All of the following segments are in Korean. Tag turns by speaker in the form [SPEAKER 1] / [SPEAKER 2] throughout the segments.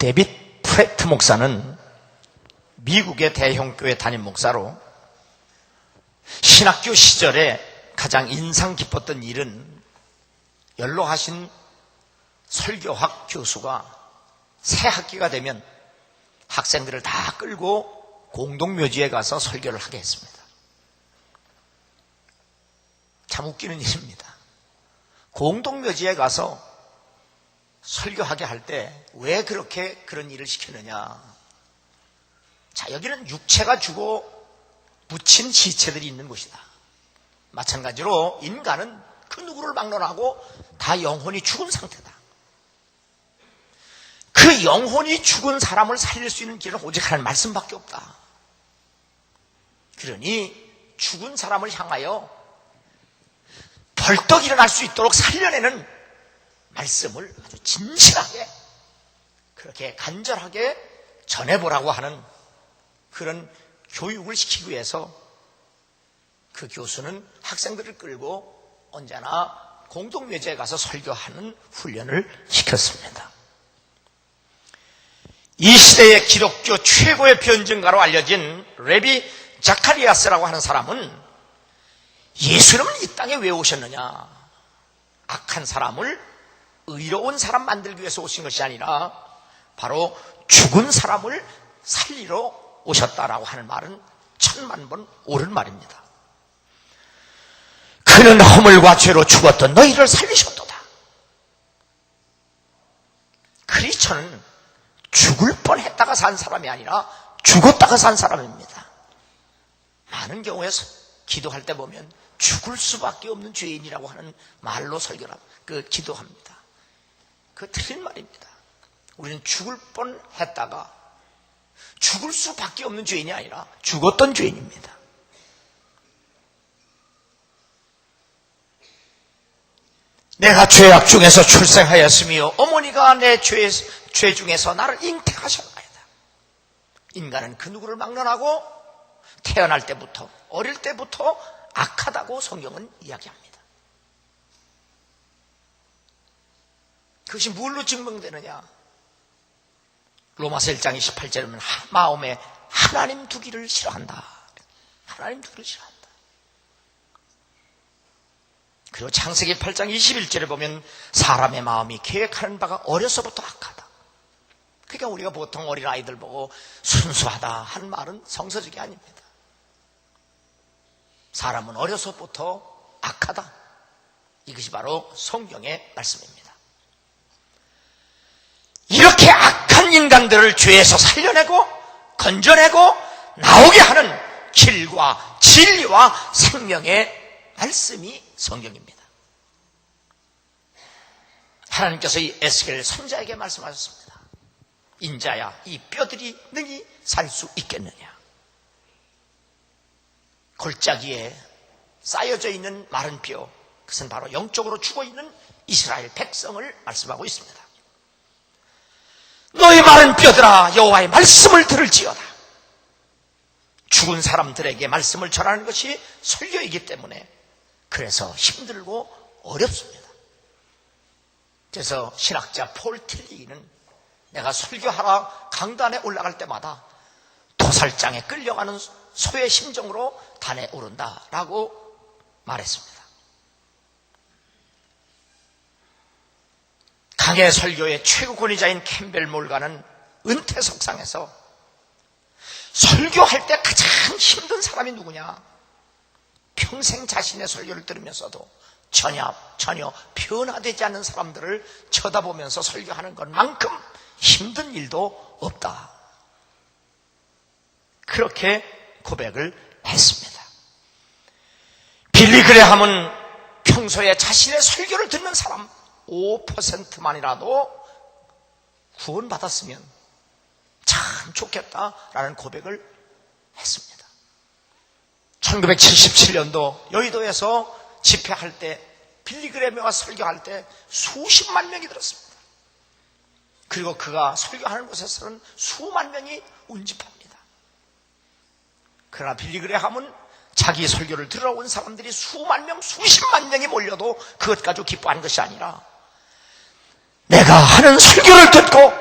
[SPEAKER 1] 데빗 프레트 목사는 미국의 대형교회 담임 목사로 신학교 시절에 가장 인상 깊었던 일은 연로하신 설교학 교수가 새 학기가 되면 학생들을 다 끌고 공동묘지에 가서 설교를 하게 했습니다. 참 웃기는 일입니다. 공동묘지에 가서 설교하게 할 때 왜 그렇게 그런 일을 시키느냐. 자, 여기는 육체가 주고 묻힌 시체들이 있는 곳이다. 마찬가지로 인간은 그 누구를 막론하고 다 영혼이 죽은 상태다. 그 영혼이 죽은 사람을 살릴 수 있는 길은 오직 하나님 말씀밖에 없다. 그러니 죽은 사람을 향하여 벌떡 일어날 수 있도록 살려내는 말씀을 아주 진실하게 그렇게 간절하게 전해보라고 하는 그런 교육을 시키기 위해서 그 교수는 학생들을 끌고 언제나 공동묘지에 가서 설교하는 훈련을 시켰습니다. 이 시대의 기독교 최고의 변증가로 알려진 레비 자카리아스라고 하는 사람은 예수님은 이 땅에 왜 오셨느냐? 악한 사람을 의로운 사람 만들기 위해서 오신 것이 아니라 바로 죽은 사람을 살리러 오셨다라고 하는 말은 천만 번 옳은 말입니다. 그는 허물과 죄로 죽었던 너희를 살리셨도다. 크리스천은 죽을 뻔했다가 산 사람이 아니라 죽었다가 산 사람입니다. 많은 경우에 기도할 때 보면 죽을 수밖에 없는 죄인이라고 하는 말로 설교를 그 기도합니다. 그 틀린 말입니다. 우리는 죽을 뻔 했다가 죽을 수밖에 없는 죄인이 아니라 죽었던 죄인입니다. 내가 죄악 중에서 출생하였으며 어머니가 내 죄, 죄 중에서 나를 잉태하셨나이다. 인간은 그 누구를 막론하고 태어날 때부터 어릴 때부터 악하다고 성경은 이야기합니다. 그것이 뭘로 증명되느냐? 로마서 1장 28절에 보면 마음에 하나님 두기를 싫어한다. 하나님 두기를 싫어한다. 그리고 창세기 8장 21절에 보면 사람의 마음이 계획하는 바가 어려서부터 악하다. 그러니까 우리가 보통 어린 아이들 보고 순수하다 하는 말은 성서적이 아닙니다. 사람은 어려서부터 악하다. 이것이 바로 성경의 말씀입니다. 이렇게 악한 인간들을 죄에서 살려내고 건져내고 나오게 하는 길과 진리와 생명의 말씀이 성경입니다. 하나님께서 이 에스겔 선자에게 말씀하셨습니다. 인자야, 이 뼈들이 능히 살 수 있겠느냐? 골짜기에 쌓여져 있는 마른 뼈, 그것은 바로 영적으로 죽어 있는 이스라엘 백성을 말씀하고 있습니다. 너희 마른 뼈들아 여호와의 말씀을 들을지어다. 죽은 사람들에게 말씀을 전하는 것이 설교이기 때문에 그래서 힘들고 어렵습니다. 그래서 신학자 폴 틸리는 내가 설교하러 강단에 올라갈 때마다 도살장에 끌려가는 소의 심정으로 단에 오른다라고 말했습니다. 강해 설교의 최고 권위자인 캠벨 몰가는 은퇴 석상에서 설교할 때 가장 힘든 사람이 누구냐? 평생 자신의 설교를 들으면서도 전혀, 전혀 변화되지 않는 사람들을 쳐다보면서 설교하는 것만큼 힘든 일도 없다. 그렇게 고백을 했습니다. 빌리 그레함은 평소에 자신의 설교를 듣는 사람 5%만이라도 구원받았으면 참 좋겠다라는 고백을 했습니다. 1977년도 여의도에서 집회할 때 빌리그레메와 설교할 때 수십만 명이 들었습니다. 그리고 그가 설교하는 곳에서는 수만 명이 운집합니다. 그러나 빌리그레함은 자기 설교를 들어온 사람들이 수만 명, 수십만 명이 몰려도 그것 가지고 기뻐하는 것이 아니라 내가 하는 설교를 듣고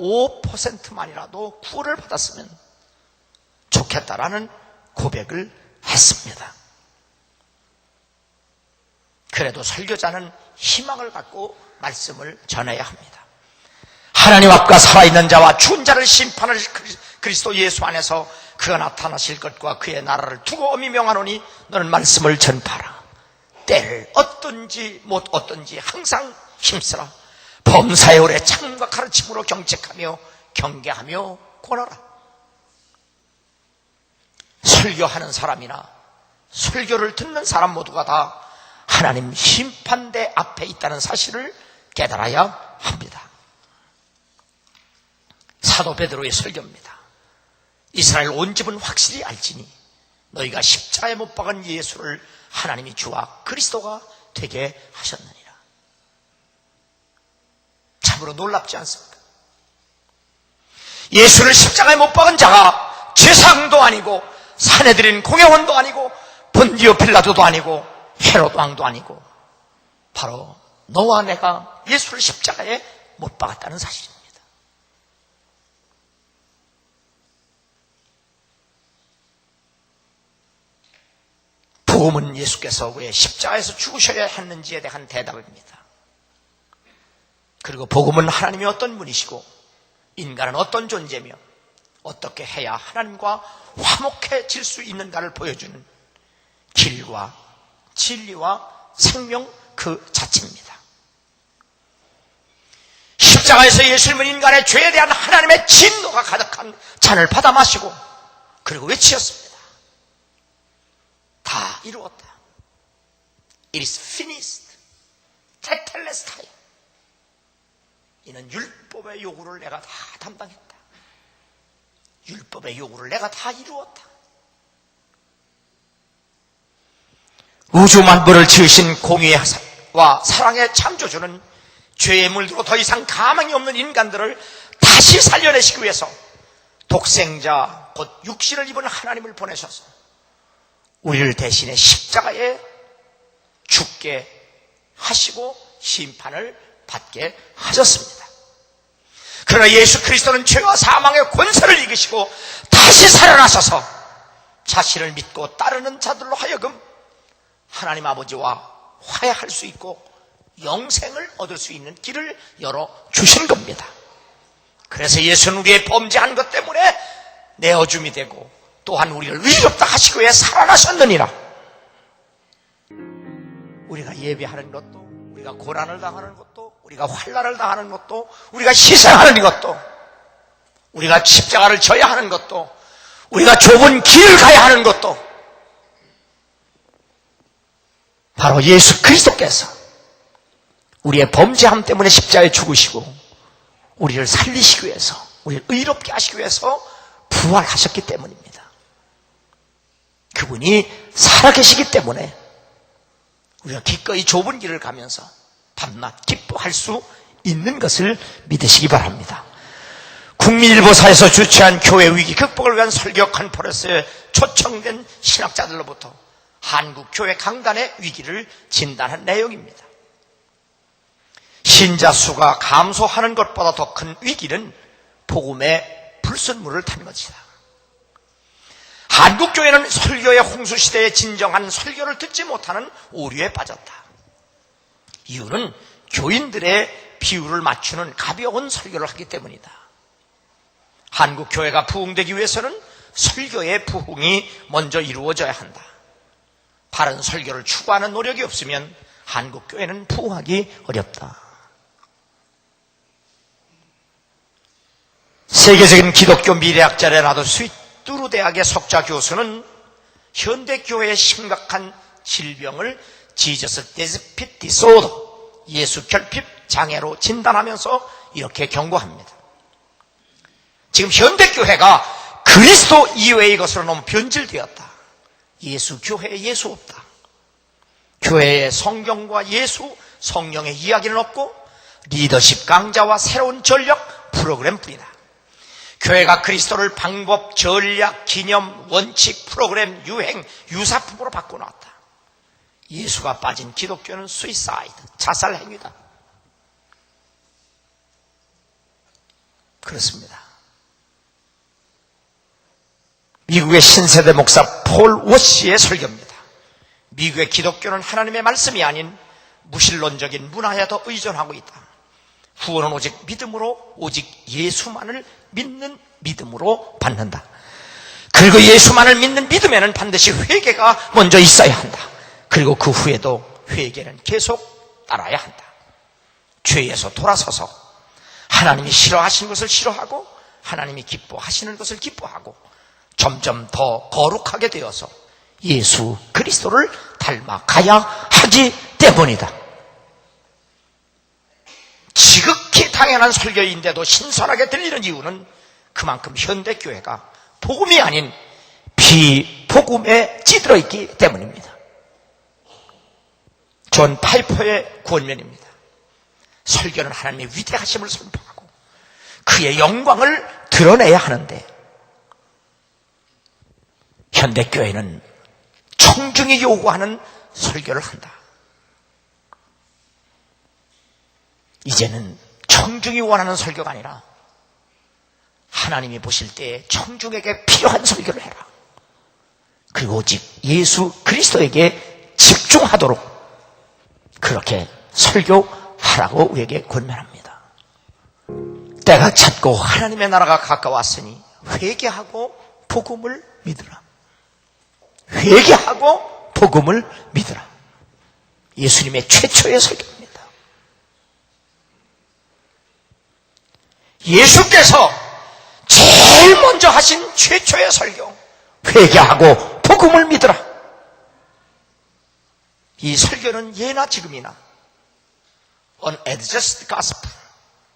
[SPEAKER 1] 5%만이라도 구원을 받았으면 좋겠다라는 고백을 했습니다. 그래도 설교자는 희망을 갖고 말씀을 전해야 합니다. 하나님 앞과 살아있는 자와 죽은 자를 심판할 그리스도 예수 안에서 그가 나타나실 것과 그의 나라를 두고 엄히 명하노니 너는 말씀을 전파라. 때를 어떤지 못 어떤지 항상 힘쓰라. 범사의 오래 참과 가르침으로 경책하며 경계하며 권하라. 설교하는 사람이나 설교를 듣는 사람 모두가 다 하나님 심판대 앞에 있다는 사실을 깨달아야 합니다. 사도 베드로의 설교입니다. 이스라엘 온 집은 확실히 알지니 너희가 십자에 못 박은 예수를 하나님이 주와 그리스도가 되게 하셨느니라. 참으로 놀랍지 않습니까? 예수를 십자가에 못 박은 자가 제상도 아니고 사내들인 공회원도 아니고 본디오 필라도도 아니고 헤롯 왕도 아니고 바로 너와 내가 예수를 십자가에 못 박았다는 사실입니다. 복음은 예수께서 왜 십자가에서 죽으셔야 했는지에 대한 대답입니다. 그리고 복음은 하나님이 어떤 분이시고 인간은 어떤 존재며 어떻게 해야 하나님과 화목해질 수 있는가를 보여주는 길과 진리와 생명 그 자체입니다. 십자가에서 예수님은 인간의 죄에 대한 하나님의 진노가 가득한 잔을 받아 마시고 그리고 외치었습니다. 다 이루었다. It is finished. 테텔레스타이. 이는 율법의 요구를 내가 다 담당했다. 율법의 요구를 내가 다 이루었다. 우주 만물을 지으신 공의와 사랑의 창조주는 죄의 물들어 더 이상 가망이 없는 인간들을 다시 살려내시기 위해서 독생자 곧 육신을 입은 하나님을 보내셔서 우리를 대신해 십자가에 죽게 하시고 심판을 받게 하셨습니다. 그러나 예수 그리스도는 죄와 사망의 권세를 이기시고 다시 살아나셔서 자신을 믿고 따르는 자들로 하여금 하나님 아버지와 화해할 수 있고 영생을 얻을 수 있는 길을 열어 주신 겁니다. 그래서 예수는 우리의 범죄한 것 때문에 내어줌이 되고 또한 우리를 의롭다 하시고 에 살아나셨느니라. 우리가 예배하는 것도, 우리가 고난을 당하는 것도, 우리가 환란을 당하는 것도, 우리가 희생하는 것도, 우리가 십자가를 져야 하는 것도, 우리가 좁은 길을 가야 하는 것도, 바로 예수 그리스도께서 우리의 범죄함 때문에 십자가에 죽으시고, 우리를 살리시기 위해서, 우리를 의롭게 하시기 위해서 부활하셨기 때문입니다. 그분이 살아계시기 때문에 우리가 기꺼이 좁은 길을 가면서 밤낮 기뻐할 수 있는 것을 믿으시기 바랍니다. 국민일보사에서 주최한 교회 위기 극복을 위한 설교 컨퍼런스에 초청된 신학자들로부터 한국 교회 강단의 위기를 진단한 내용입니다. 신자 수가 감소하는 것보다 더 큰 위기는 복음의 불순물을 탄 것이다. 한국 교회는 설교의 홍수 시대에 진정한 설교를 듣지 못하는 오류에 빠졌다. 이유는 교인들의 비율을 맞추는 가벼운 설교를 하기 때문이다. 한국 교회가 부흥되기 위해서는 설교의 부흥이 먼저 이루어져야 한다. 바른 설교를 추구하는 노력이 없으면 한국 교회는 부흥하기 어렵다. 세계적인 기독교 미래학자 레나도 스윗 뚜루 대학의 석좌 교수는 현대 교회의 심각한 질병을 지저스 데스핏 디소더 예수 결핍 장애로 진단하면서 이렇게 경고합니다. 지금 현대 교회가 그리스도 이외의 것으로 너무 변질되었다. 예수 교회에 예수 없다. 교회에 성경과 예수 성령의 이야기는 없고 리더십 강자와 새로운 전력 프로그램 뿐이다. 교회가 그리스도를 방법, 전략, 기념, 원칙, 프로그램, 유행, 유사품으로 바꿔놨다. 예수가 빠진 기독교는 수이사이드, 자살 행위다. 그렇습니다. 미국의 신세대 목사 폴 워시의 설교입니다. 미국의 기독교는 하나님의 말씀이 아닌 무신론적인 문화에 더 의존하고 있다. 구원은 오직 믿음으로 오직 예수만을 믿는 믿음으로 받는다. 그리고 예수만을 믿는 믿음에는 반드시 회개가 먼저 있어야 한다. 그리고 그 후에도 회개는 계속 따라야 한다. 죄에서 돌아서서 하나님이 싫어하시는 것을 싫어하고 하나님이 기뻐하시는 것을 기뻐하고 점점 더 거룩하게 되어서 예수 그리스도를 닮아가야 하기 때문이다. 지극히 당연한 설교인데도 신선하게 들리는 이유는 그만큼 현대교회가 복음이 아닌 비복음에 찌들어 있기 때문입니다. 존 파이퍼의 구원면입니다. 설교는 하나님의 위대하심을 선포하고 그의 영광을 드러내야 하는데 현대교회는 청중이 요구하는 설교를 한다. 이제는 청중이 원하는 설교가 아니라 하나님이 보실 때 청중에게 필요한 설교를 해라. 그리고 오직 예수 그리스도에게 집중하도록 그렇게 설교하라고 우리에게 권면합니다. 때가 찼고 하나님의 나라가 가까웠으니 회개하고 복음을 믿으라. 회개하고 복음을 믿으라. 예수님의 최초의 설교입니다. 예수께서 제일 먼저 하신 최초의 설교. 회개하고 복음을 믿으라. 이 설교는 예나 지금이나 on adjust gospel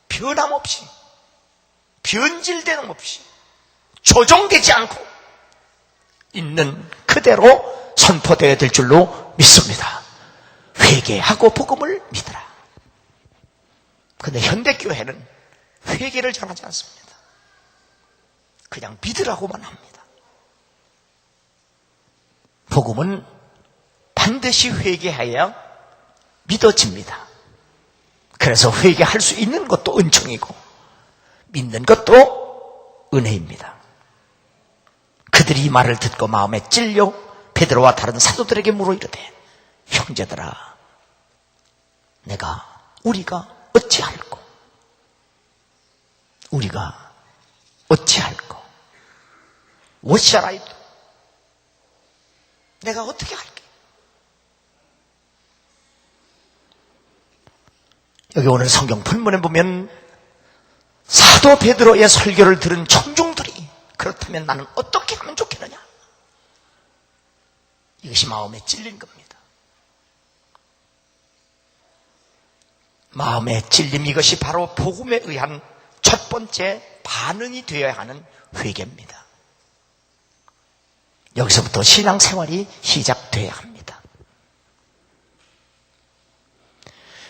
[SPEAKER 1] 변함없이 변질되는 없이 조정되지 않고 있는 그대로 선포되어야 될 줄로 믿습니다. 회개하고 복음을 믿으라. 근데 현대교회는 회개를 전하지 않습니다. 그냥 믿으라고만 합니다. 복음은 반드시 회개해야 믿어집니다. 그래서 회개할 수 있는 것도 은총이고 믿는 것도 은혜입니다. 그들이 이 말을 듣고 마음에 찔려 베드로와 다른 사도들에게 물어 이르되 형제들아 내가 우리가 어찌할꼬 우리가 어찌할꼬 do? 내가 어떻게 할게? 여기 오늘 성경 본문에 보면 사도 베드로의 설교를 들은 청중들이 그렇다면 나는 어떻게 하면 좋겠느냐? 이것이 마음에 찔린 겁니다. 마음에 찔림 이것이 바로 복음에 의한 첫 번째 반응이 되어야 하는 회개입니다. 여기서부터 신앙생활이 시작돼야 합니다.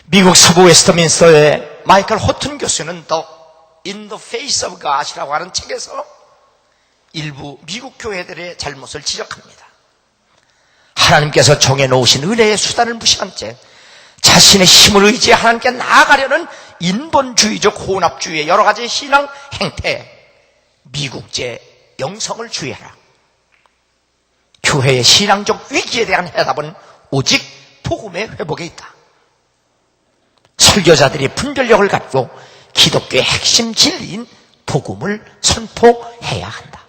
[SPEAKER 1] 미국 서부 웨스터민스터의 마이클 호튼 교수는 더 In the Face of God이라고 하는 책에서 일부 미국 교회들의 잘못을 지적합니다. 하나님께서 정해놓으신 은혜의 수단을 무시한 채 자신의 힘을 의지해 하나님께 나아가려는 인본주의적 혼합주의의 여러 가지 신앙 행태, 미국제 영성을 주의하라. 교회의 신앙적 위기에 대한 해답은 오직 복음의 회복에 있다. 설교자들이 분별력을 갖고 기독교의 핵심 진리인 복음을 선포해야 한다.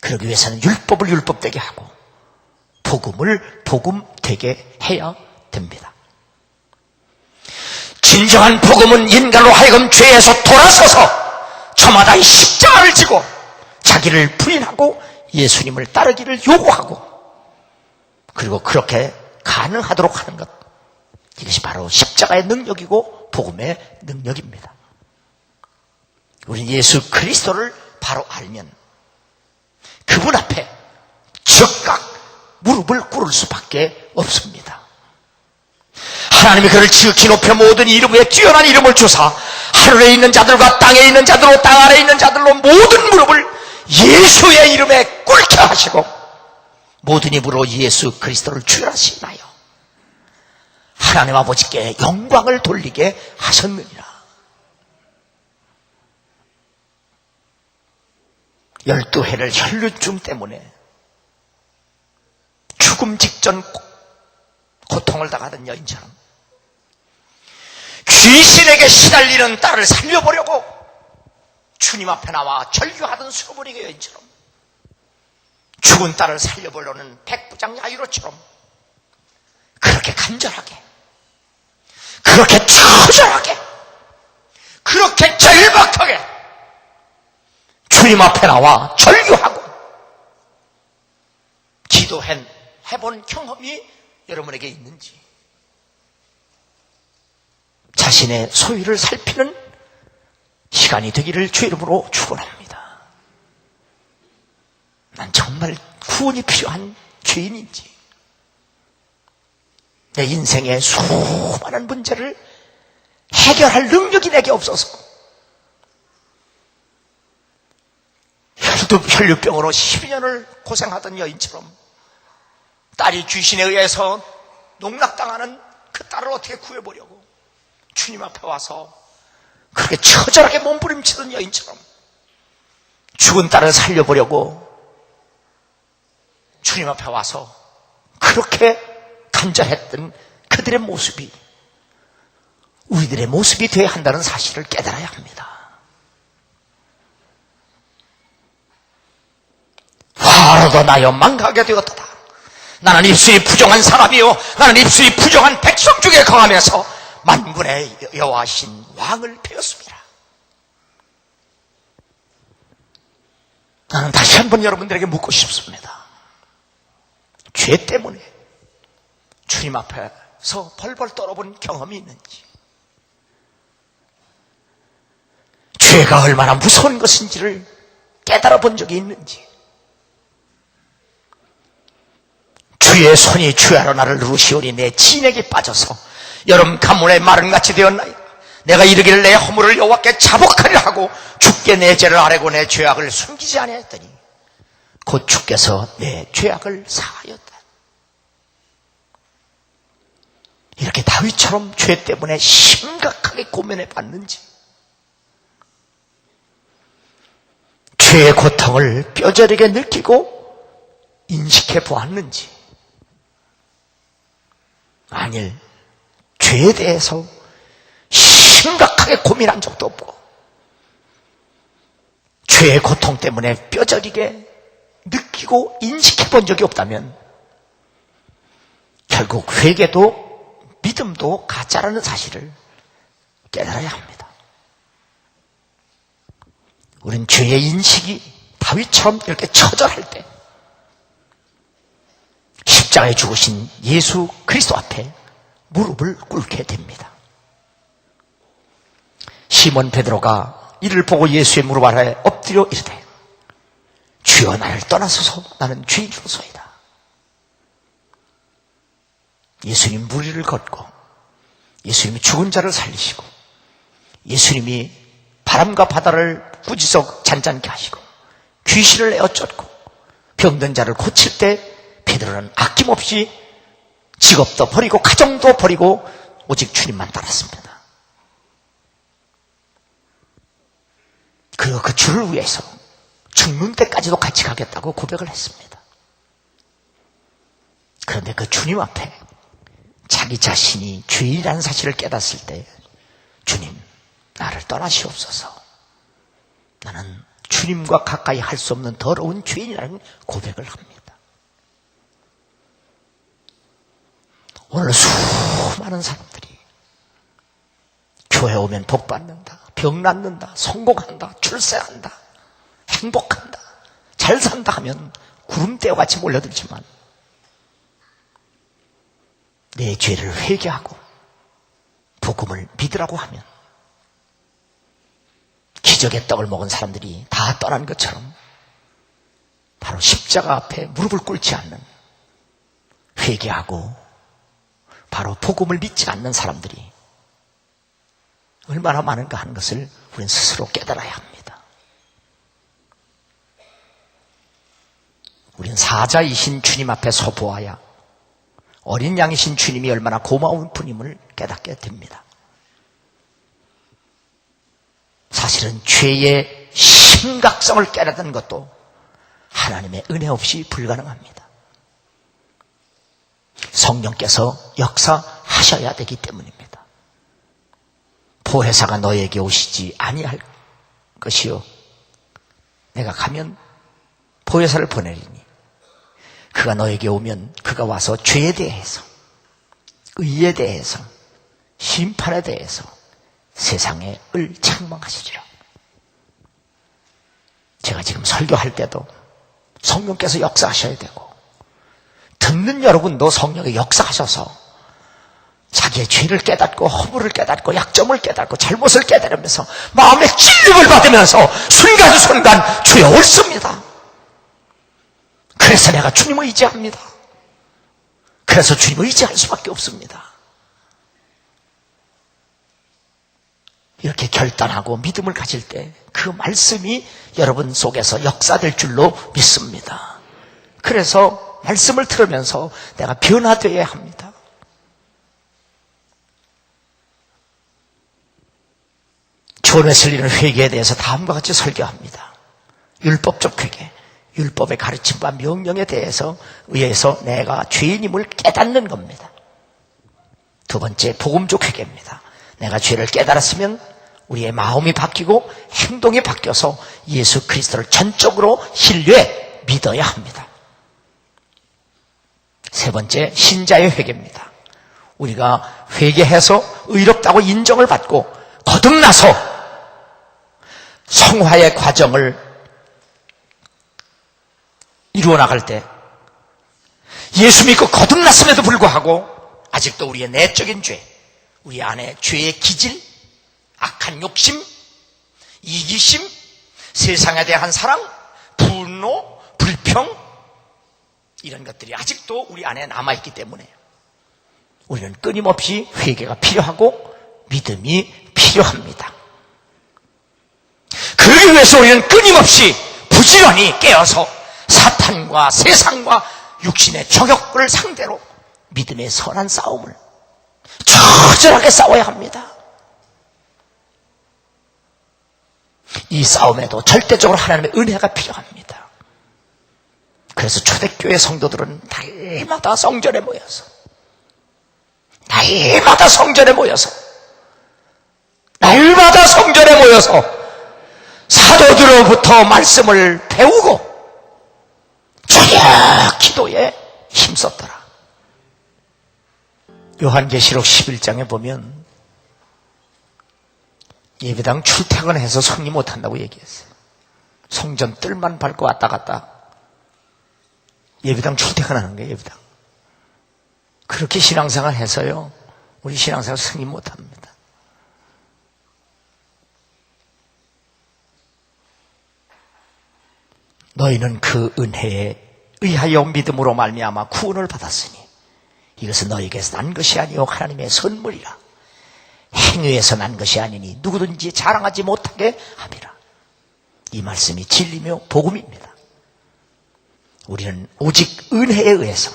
[SPEAKER 1] 그러기 위해서는 율법을 율법되게 하고 복음을 복음되게 해야 됩니다. 진정한 복음은 인간으로 하여금 죄에서 돌아서서 저마다 이 십자가를 지고 자기를 부인하고 예수님을 따르기를 요구하고 그리고 그렇게 가능하도록 하는 것 이것이 바로 십자가의 능력이고 복음의 능력입니다. 우리 예수 그리스도를 바로 알면 그분 앞에 즉각 무릎을 꿇을 수밖에 없습니다. 하나님이 그를 지극히 높여 모든 이름 위에 뛰어난 이름을 주사 하늘에 있는 자들과 땅에 있는 자들로 땅 아래에 있는 자들로 모든 무릎을 예수의 이름에 꿇게 하시고 모든 입으로 예수 그리스도를 주하시나요 하나님 아버지께 영광을 돌리게 하셨느니라. 열두 해를 혈류증 때문에 죽음 직전 고- 고통을 당하던 여인처럼 귀신에게 시달리는 딸을 살려보려고 주님 앞에 나와 절규하던 수로버리게 여인처럼 죽은 딸을 살려보려는 백부장 야유로처럼 그렇게 간절하게 그렇게 처절하게 그렇게 절박하게 주님 앞에 나와 절규하고 기도해 해본 경험이 여러분에게 있는지 자신의 소유를 살피는 시간이 되기를 주 이름으로 축원합니다. 난 정말 구원이 필요한 죄인인지 내 인생의 수많은 문제를 해결할 능력이 내게 없어서 혈두, 혈류병으로 12년을 고생하던 여인처럼 딸이 귀신에 의해서 농락당하는 그 딸을 어떻게 구해보려고 주님 앞에 와서 그렇게 처절하게 몸부림치던 여인처럼 죽은 딸을 살려보려고 주님 앞에 와서 그렇게 간절했던 그들의 모습이 우리들의 모습이 되어야 한다는 사실을 깨달아야 합니다. 화로도 나여 망하게 되었다. 나는 입술이 부정한 사람이요. 나는 입술이 부정한 백성 중에 거하면서 만군의 여호와신 왕을 배웠습니다. 나는 다시 한번 여러분들에게 묻고 싶습니다. 죄 때문에 주님 앞에서 벌벌 떨어본 경험이 있는지, 죄가 얼마나 무서운 것인지를 깨달아 본 적이 있는지, 주의 손이 주야로 나를 누르시오니 내 진액이 빠져서 여름 가문의 마른 같이 되었나이다. 내가 이르기를 내 허물을 여호와께 자복하리라 하고 주께 내 죄를 아뢰고 내 죄악을 숨기지 아니하였더니 곧 주께서 내 죄악을 사하였다. 이렇게 다윗처럼 죄 때문에 심각하게 고민해 봤는지. 죄의 고통을 뼈저리게 느끼고 인식해 보았는지. 만일 죄에 대해서 심각하게 고민한 적도 없고 죄의 고통 때문에 뼈저리게 느끼고 인식해 본 적이 없다면 결국 회개도 믿음도 가짜라는 사실을 깨달아야 합니다. 우린 죄의 인식이 다윗처럼 이렇게 처절할 때 십자가에 죽으신 예수 그리스도 앞에 무릎을 꿇게 됩니다. 시몬 베드로가 이를 보고 예수의 무릎 아래 엎드려 이르되 주여 나를 떠나소서 나는 죄인으로소이다. 예수님 무리를 걷고 예수님이 죽은 자를 살리시고 예수님이 바람과 바다를 꾸짖어 잔잔케 하시고 귀신을 내어 쫓고 병든 자를 고칠 때 베드로는 아낌없이 직업도 버리고 가정도 버리고 오직 주님만 따랐습니다. 그리고 그 주를 위해서 죽는 때까지도 같이 가겠다고 고백을 했습니다. 그런데 그 주님 앞에 자기 자신이 죄인이라는 사실을 깨닫을 때 주님 나를 떠나시옵소서 나는 주님과 가까이 할 수 없는 더러운 죄인이라는 고백을 합니다. 오늘 수많은 사람들이 교회 오면 복 받는다, 병 낫는다, 성공한다, 출세한다, 행복한다, 잘 산다 하면 구름대와 같이 몰려들지만 내 죄를 회개하고 복음을 믿으라고 하면 기적의 떡을 먹은 사람들이 다 떠난 것처럼 바로 십자가 앞에 무릎을 꿇지 않는 회개하고 바로 복음을 믿지 않는 사람들이 얼마나 많은가 하는 것을 우리는 스스로 깨달아야 합니다. 우리는 사자이신 주님 앞에 서보아야 어린 양이신 주님이 얼마나 고마운 분임을 깨닫게 됩니다. 사실은 죄의 심각성을 깨닫는 것도 하나님의 은혜 없이 불가능합니다. 성령께서 역사하셔야 되기 때문입니다. 보혜사가 너에게 오시지 아니할 것이요. 내가 가면 보혜사를 보내리니 그가 너에게 오면 그가 와서 죄에 대해서 의에 대해서 심판에 대해서 세상에 을 책망하시리라. 제가 지금 설교할 때도 성령께서 역사하셔야 되고 듣는 여러분도 성령의 역사하셔서 자기의 죄를 깨닫고 허물을 깨닫고 약점을 깨닫고 잘못을 깨달으면서 마음의 찔림을 받으면서 순간순간 주여 옳습니다. 그래서 내가 주님을 의지합니다. 그래서 주님을 의지할 수밖에 없습니다. 이렇게 결단하고 믿음을 가질 때 그 말씀이 여러분 속에서 역사될 줄로 믿습니다. 그래서 말씀을 들으면서 내가 변화되어야 합니다. 존에 설리는 회개에 대해서 다음과 같이 설교합니다. 율법적 회개, 율법의 가르침과 명령에 대해서 의해서 내가 죄인임을 깨닫는 겁니다. 두 번째, 복음적 회개입니다. 내가 죄를 깨달았으면 우리의 마음이 바뀌고 행동이 바뀌어서 예수 그리스도를 전적으로 신뢰 믿어야 합니다. 세 번째, 신자의 회개입니다. 우리가 회개해서 의롭다고 인정을 받고 거듭나서 성화의 과정을 이루어 나갈 때 예수 믿고 거듭났음에도 불구하고 아직도 우리의 내적인 죄, 우리 안에 죄의 기질, 악한 욕심, 이기심, 세상에 대한 사랑, 분노, 불평 이런 것들이 아직도 우리 안에 남아 있기 때문에 우리는 끊임없이 회개가 필요하고 믿음이 필요합니다. 그러기 위해서 우리는 끊임없이 부지런히 깨어서 사탄과 세상과 육신의 저격을 상대로 믿음의 선한 싸움을 처절하게 싸워야 합니다. 이 싸움에도 절대적으로 하나님의 은혜가 필요합니다. 그래서 초대교회 성도들은 날마다 성전에 모여서 날마다 성전에 모여서 날마다 성전에 모여서 사도들로부터 말씀을 배우고 주여 기도에 힘썼더라. 요한계시록 11장에 보면 예배당 출퇴근해서 성리 못한다고 얘기했어요. 성전 뜰만 밟고 왔다 갔다. 예배당 출퇴근하는 거예요, 예배당. 그렇게 신앙생활 해서요, 우리 신앙생활 승리 못합니다. 너희는 그 은혜에 의하여 믿음으로 말미암아 구원을 받았으니 이것은 너희에게서 난 것이 아니요 하나님의 선물이라. 행위에서 난 것이 아니니 누구든지 자랑하지 못하게 함이라. 이 말씀이 진리며 복음입니다. 우리는 오직 은혜에 의해서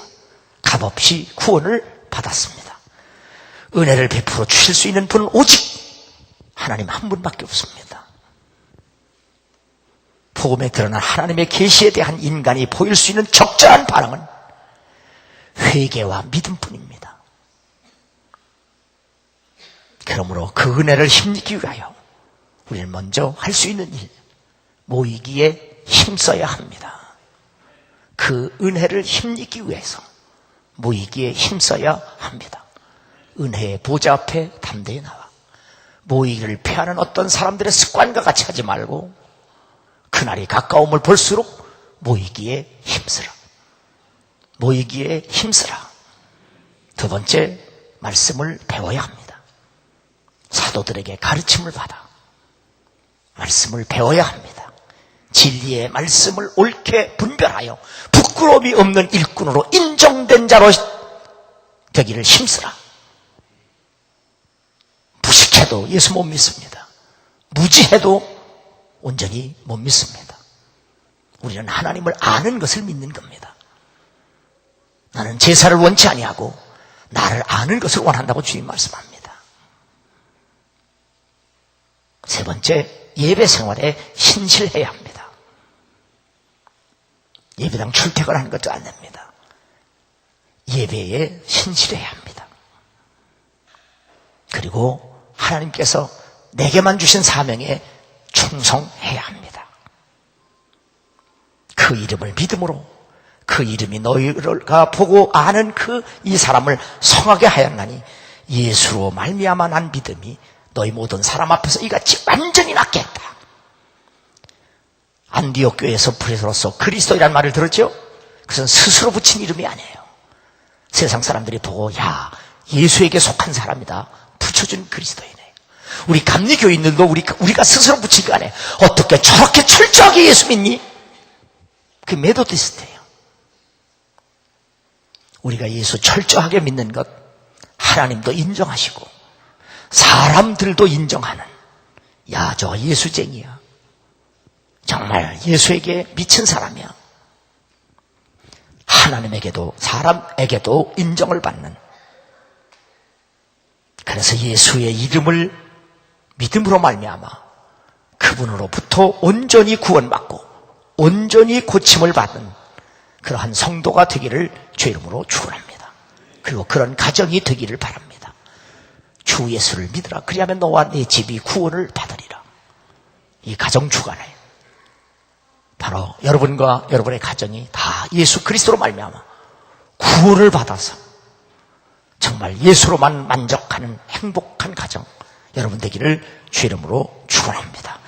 [SPEAKER 1] 값없이 구원을 받았습니다. 은혜를 베풀어 주실 수 있는 분은 오직 하나님 한 분밖에 없습니다. 복음에 드러난 하나님의 계시에 대한 인간이 보일 수 있는 적절한 반응은 회개와 믿음뿐입니다. 그러므로 그 은혜를 힘입기 위하여 우리는 먼저 할 수 있는 일, 모이기에 힘써야 합니다. 그 은혜를 힘입기 위해서 모이기에 힘써야 합니다. 은혜의 보좌 앞에 담대히 나와 모이기를 피하는 어떤 사람들의 습관과 같이 하지 말고 그날이 가까움을 볼수록 모이기에 힘쓰라. 모이기에 힘쓰라. 두 번째, 말씀을 배워야 합니다. 사도들에게 가르침을 받아 말씀을 배워야 합니다. 진리의 말씀을 옳게 분별하여 부끄러움이 없는 일꾼으로 인정된 자로 되기를 힘쓰라. 무식해도 예수 못 믿습니다. 무지해도 온전히 못 믿습니다. 우리는 하나님을 아는 것을 믿는 겁니다. 나는 제사를 원치 아니하고 나를 아는 것을 원한다고 주님 말씀합니다. 세 번째, 예배 생활에 신실해야 합니다. 예배당 출퇴근하는 것도 안 됩니다. 예배에 신실해야 합니다. 그리고 하나님께서 내게만 주신 사명에 충성해야 합니다. 그 이름을 믿음으로 그 이름이 너희가 보고 아는 그 이 사람을 성하게 하였나니 예수로 말미암아 난 믿음이 너희 모든 사람 앞에서 이같이 완전히 낫게 했다. 안디옥 교회에서 프리스로서 그리스도이라는 말을 들었죠? 그것은 스스로 붙인 이름이 아니에요. 세상 사람들이 보고 야 예수에게 속한 사람이다. 붙여준 그리스도이네. 우리 감리교인들도 우리, 우리가 스스로 붙인 거 아니에요. 어떻게 저렇게 철저하게 예수 믿니? 그 메도디스트예요. 우리가 예수 철저하게 믿는 것 하나님도 인정하시고 사람들도 인정하는 야 저 예수쟁이야. 정말 예수에게 미친 사람이야. 하나님에게도 사람에게도 인정을 받는 그래서 예수의 이름을 믿음으로 말미암아 그분으로부터 온전히 구원받고 온전히 고침을 받는 그러한 성도가 되기를 주 이름으로 축원합니다. 그리고 그런 가정이 되기를 바랍니다. 주 예수를 믿으라. 그리하면 너와 네 집이 구원을 받으리라. 이 가정 주간에 바로 여러분과 여러분의 가정이 다 예수 그리스도로 말미암아 구원을 받아서 정말 예수로만 만족하는 행복한 가정 여러분 되기를 주 이름으로 축원합니다.